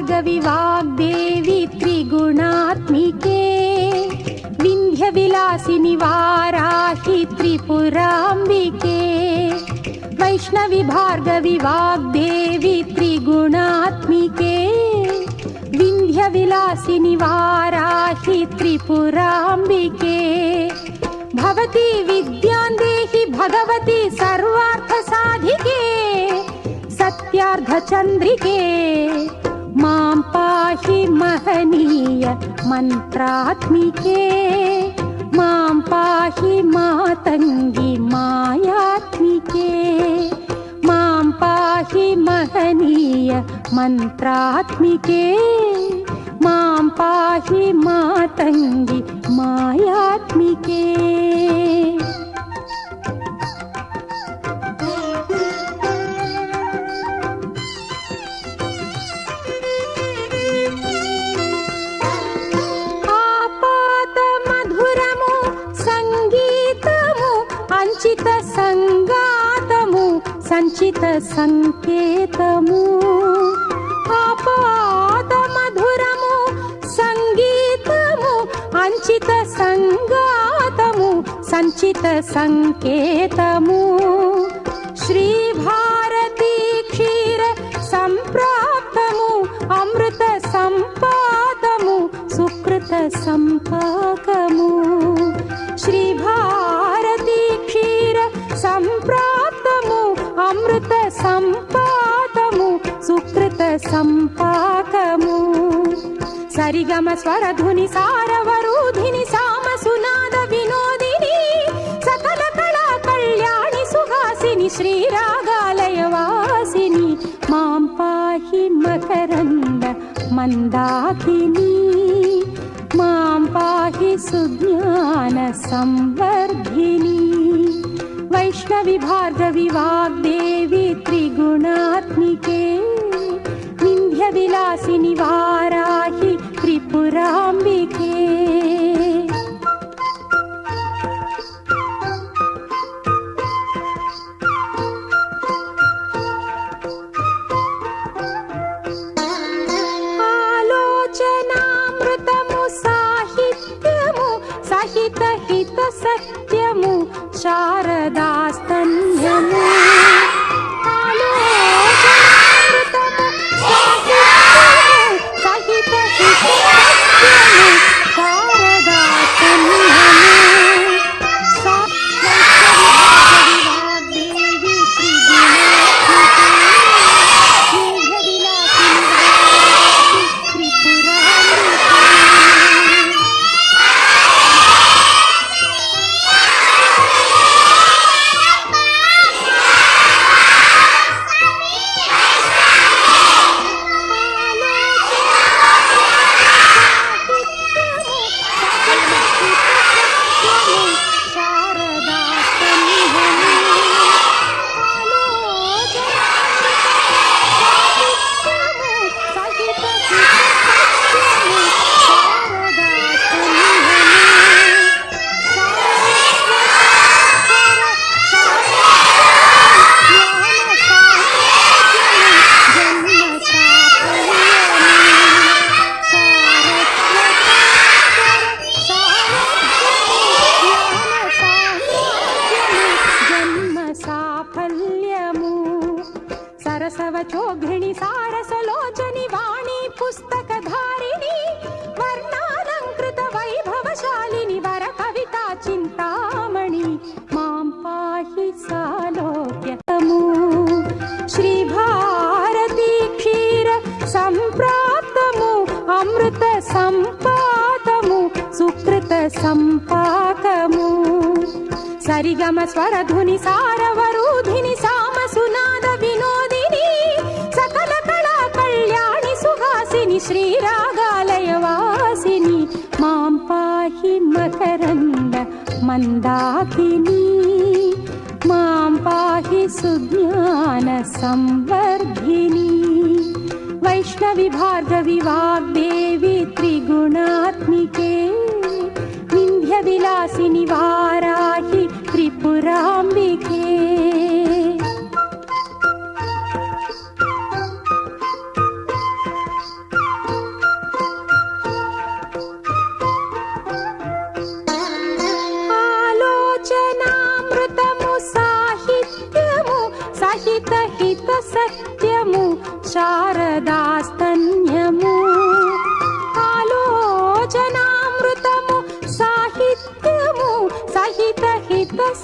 वाग्देवि त्रिगुणात्मिके विन्ध्यविलासिनि वाराहि त्रिपुराम्बिके। वैष्णवि भार्गवि वाग्देवि त्रिगुणात्मिके विन्ध्यविलासिनि वाराहि त्रिपुराम्बिके। भवती विद्यां देहि भगवती सर्वार्थसाधिके सत्यार्धचन्द्रिके मां पाहि महनीय मन्त्रात्मिके। मां पाहि मातङ्गि मायात्मिके। मां पाहि महनीय मन्त्रात्मिके। मां पाहि मातङ्गि मायात्मिके चित संकेतमु आपाद सङ्गीतमु अञ्चित सङ्गातमु सञ्चित सङ्केतमु श्रीभारती क्षीर सम्प्राप्तमु अमृत सम्पादमु सुकृत सम्पा स्वरधुनि सारवरूनाद विनोदिनि। सकलकला कल्याणि सुहासिनि श्रीरागालयवासिनि। मां पाहि मकरन्द मन्दाकिनी। मां पाहि सुज्ञानसंवर्धिनी भार्गवि वाग्देवि त्रिगुणात्मिके। विन्ध्यविलासिनि वा țară, da. సంపాకము. సరిగమ స్వరధుని సారవరూధిని సామ సునాద వినోదిని సకల కళా కళ్యాణి సుహాసిని శ్రీరాగాలయ వాసిని మాం పాహి మకరంద మందాకిని మాం పాహి సుజ్ఞాన సంవర్ధిని. వైష్ణవి భార్గవి వాగ్దేవి త్రిగుణాత్మికే విలాసిని వారా.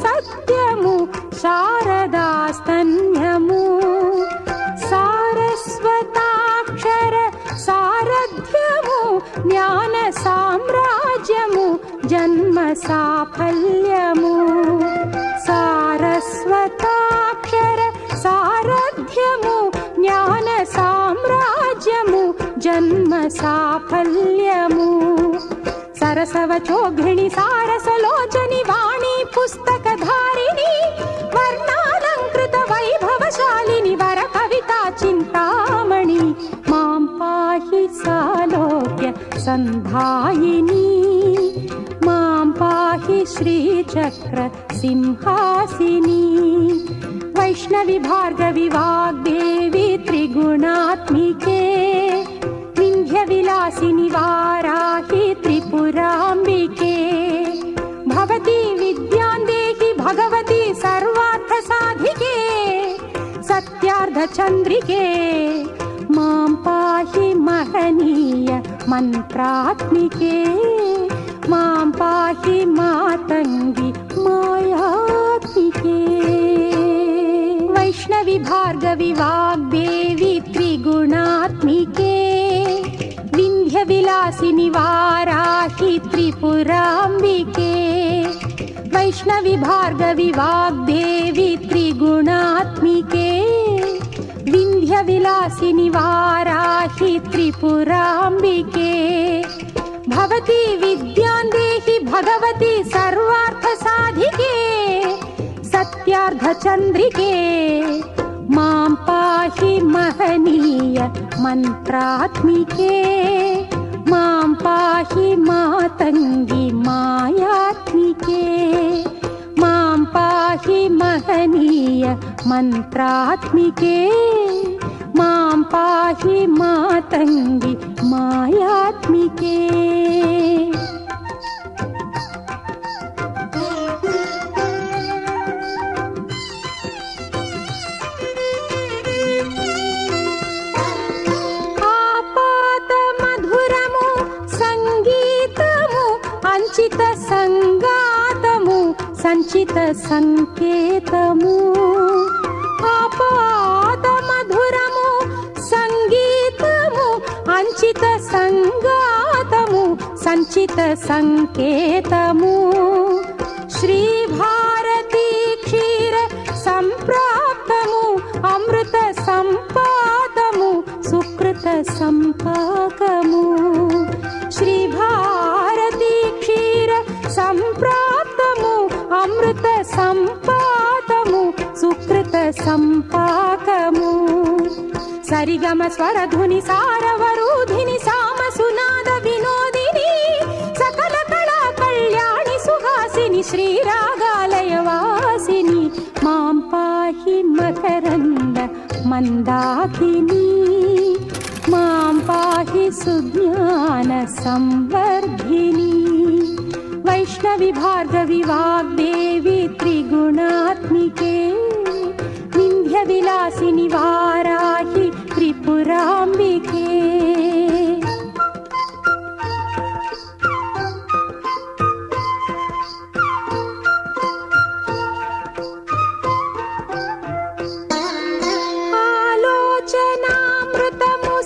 सत्यमु शारदास्तन्यमु। सारस्वताक्षर सारथ्यमु ज्ञानसाम्राज्यमु जन्म साफल्यमु सारस्वताक्षर सारथ्यमु ज्ञानसाम्राज्यमु जन्म साफल्यमु सरसवचोघ्णि सारसलोचनि वाणी पुस्तकधारिणि वर्णालङ्कृतवैभवशालिनि वर कविता चिन्तामणि मां पाहि सालोक्य सन्धायिनी मां पाहि श्रीचक्र सिंहासिनी वैष्णवि भार्गवि वैष्णविभार्गविवाग्देवी त्रिगुणात्मिके विन्ध्यविलासिनि वाराहि त्रिपुराम्बिके भवती विद्यां देहि भगवती सर्वार्थसाधिके सत्यार्धचन्द्रिके मां पाहि महनीय मन्त्रात्मिके मां पाहि मातङ्गि मायात्मिके। वैष्णवि भार्गविवा विलासि निवाराहि त्रिपुराम्बिके वैष्णविभार्गविवाग् देवी त्रिगुणात्मिके विन्ध्यविलासि निवाराहि त्रिपुराम्बिके। भवती विद्यां देहि भगवति सर्वार्थसाधिके सत्यार्धचन्द्रिके। मां पाहि महनीय मन्त्रात्मिके। मां पाहि मातङ्गि मायात्मिके। मां पाहि महनीय मन्त्रात्मिके। मां पाहि मातङ्गि मायात्मिके। సంచిత సంకేతము. ఆపాత మధురము సంగీతము అంచిత సంగాతము సంచిత సంకేతము. సంపాకము సరిగమ స్వరధుని సారవరూధిని సామ సునాద వినోదిని సకల కళా కళ్యాణి సుహాసిని శ్రీరాగాలయ వాసిని మాం పాహి మకరంద మందాకిని మాం పాహి సుజ్ఞాన సంవర్ధిని వైష్ణవి భార్గవి వాగ్దేవి विलासिनि वाराहि त्रिपुराम्बिके। आलोचनामृतमु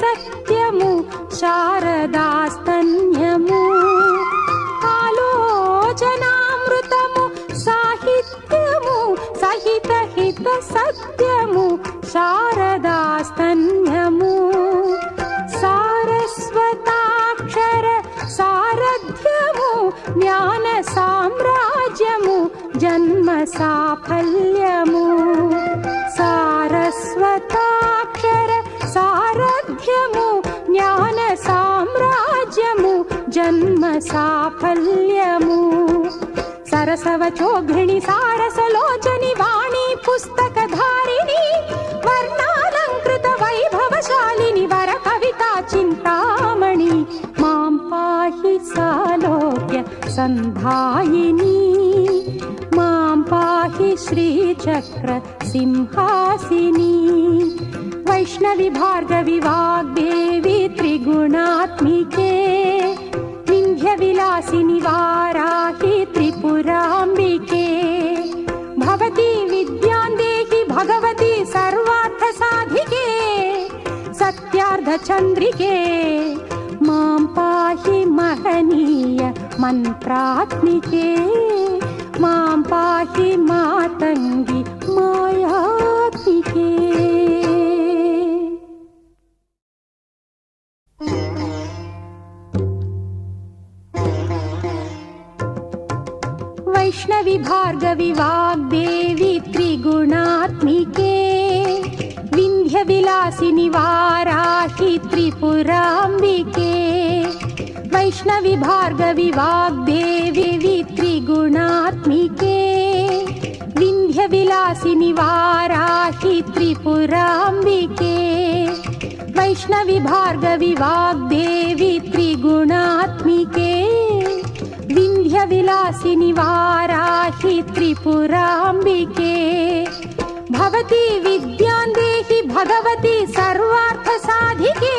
सत्यमु शारदास्तन्यमु। सत्यमु शारदास्तन्यमु। सारस्वताक्षर सारथ्यमु ज्ञान्राज्यमुन्म साफल्यमु। सारस्वताक्षर सारथ्यमु ज्ञानसाम्राज्यमु जन्म साफल्यमु। सरसवचोघिणी सारसलोचनि वाणी पुस्तक सन्धायिनी। मां पाहि श्रीचक्रसिंहासिनी। वैष्णविभार्गविवाग्देवी त्रिगुणात्मिके। विन्ध्यविलासिनि वाराहि त्रिपुराम्बिके। भवती विद्यां देहि भगवती सर्वार्थसाधिके। सत्यार्धचन्द्रिके। मां पाहि महनीय मन्त्रात्मिके मां पाहि मातङ्गि मायात्मिके। वैष्णवि भार्गवि वाग्देवी त्रिगुणात्मिके विन्ध्यविलासिनि वाराहि त्रिपुराम्बिके वैष्णवि भार्गवि वाग्देवी त्रिगुणात्मिके विन्ध्यविलासिनि वाराहि त्रिपुराम्बिके वैष्णवि भार्गवि वाग्देवी त्रिगुणात्मिके विन्ध्यविलासिनि वाराहि त्रिपुराम्बिके भवती विद्यां देहि भगवती सर्वार्थसाधिके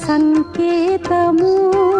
సంకేతము ఆపాత